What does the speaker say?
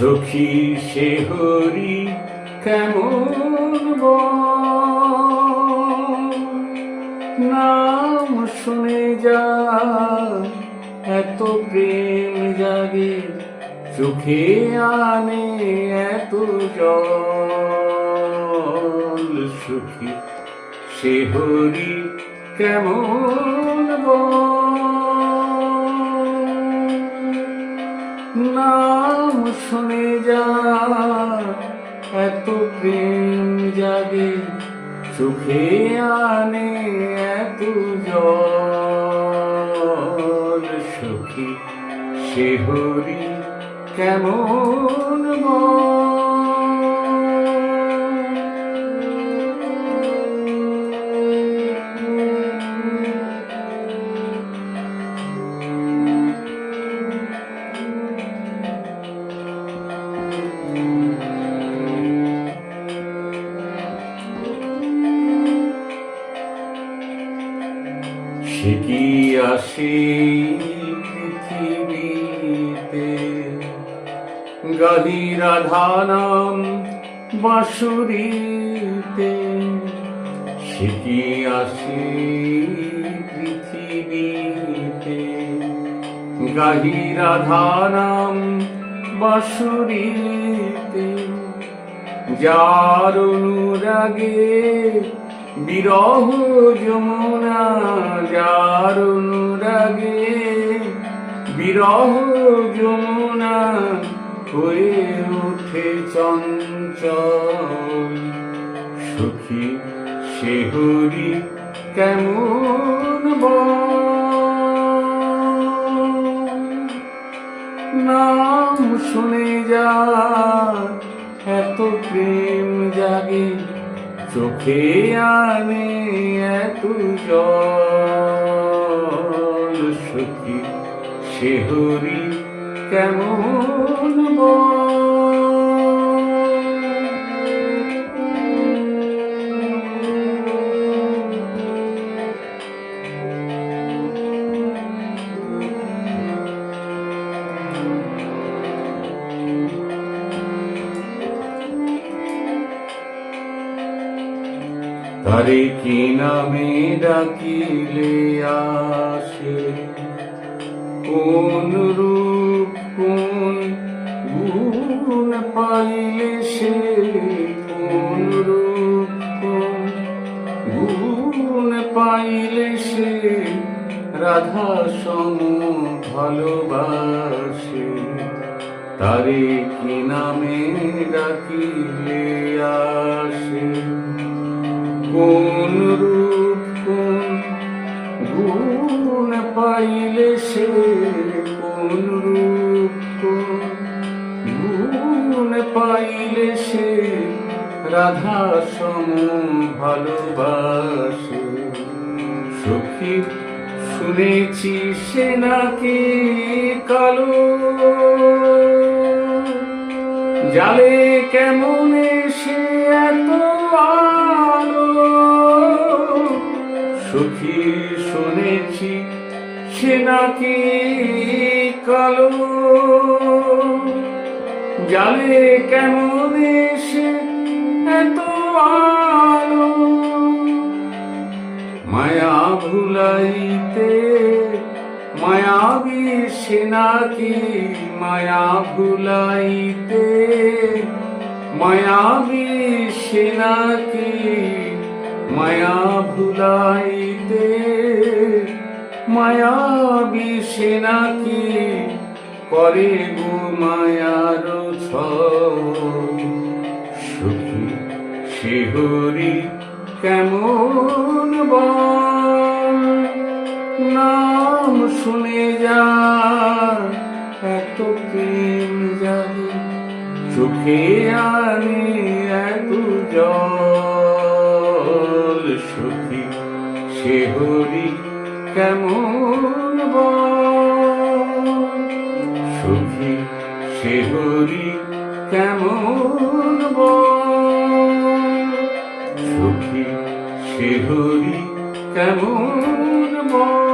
সখী সে হরি কেমন? নাম শুনে যা এত প্রেম জাগে, চোখে আনে এত জল সুখী সে হরি কেমন জাগে সুখে আনে এত জল সুখী সে হরি কেমন বল? সে কি আসে পৃথিবীতে? গাহি রাধানাম বাঁশুরিতে। সে কি আসে পৃথিবীতে? গাহি রাধানাম বাঁশুরিতে। যার অনুরাগে বিরহ যমুনা যার অনুরাগে, বিরহ যমুনা হয়ে ওঠে চঞ্চল সুখী, সে হরি কেমন? নাম শুনে যা চোখে আনে এত সুখী সে হরি কেমন বল? তারে কি নামে ডাকিলে আসে? কোন রূপ, কোন গুণ পাইলে সে? কোন রূপ, কোন গুণ পাইলে সে? রাধা সম ভালোবাসে। তারে কি নামে ডাকিলে আসে কোন রূপ কোন গুণ পাইলে সে কোন রূপ কোন গুণ পাইলে সে রাধা সম ভালোবাসে? সখী, শুনেছি সে নাকি কালো। জালে কেমন সে এত আলো সুখী শুনেছি, সে নাকি কালো। জালে কেমন সে এত আলো। মায়া ভুলাইতে মায়াবী সে নাকি মায়া ভুলাইতে মায়াবী সে নাকি মায়া ভুলাইতে মায়াবী সে নাকি করে গো মায়ার সুখী সে হরি কেমন নাম শুনে যা, এত প্রেম জাগে, চোখে আনে এত জল। সে হরি কেমন সুখী সে হরি কেমন সুখী সে হরি কেমন বল?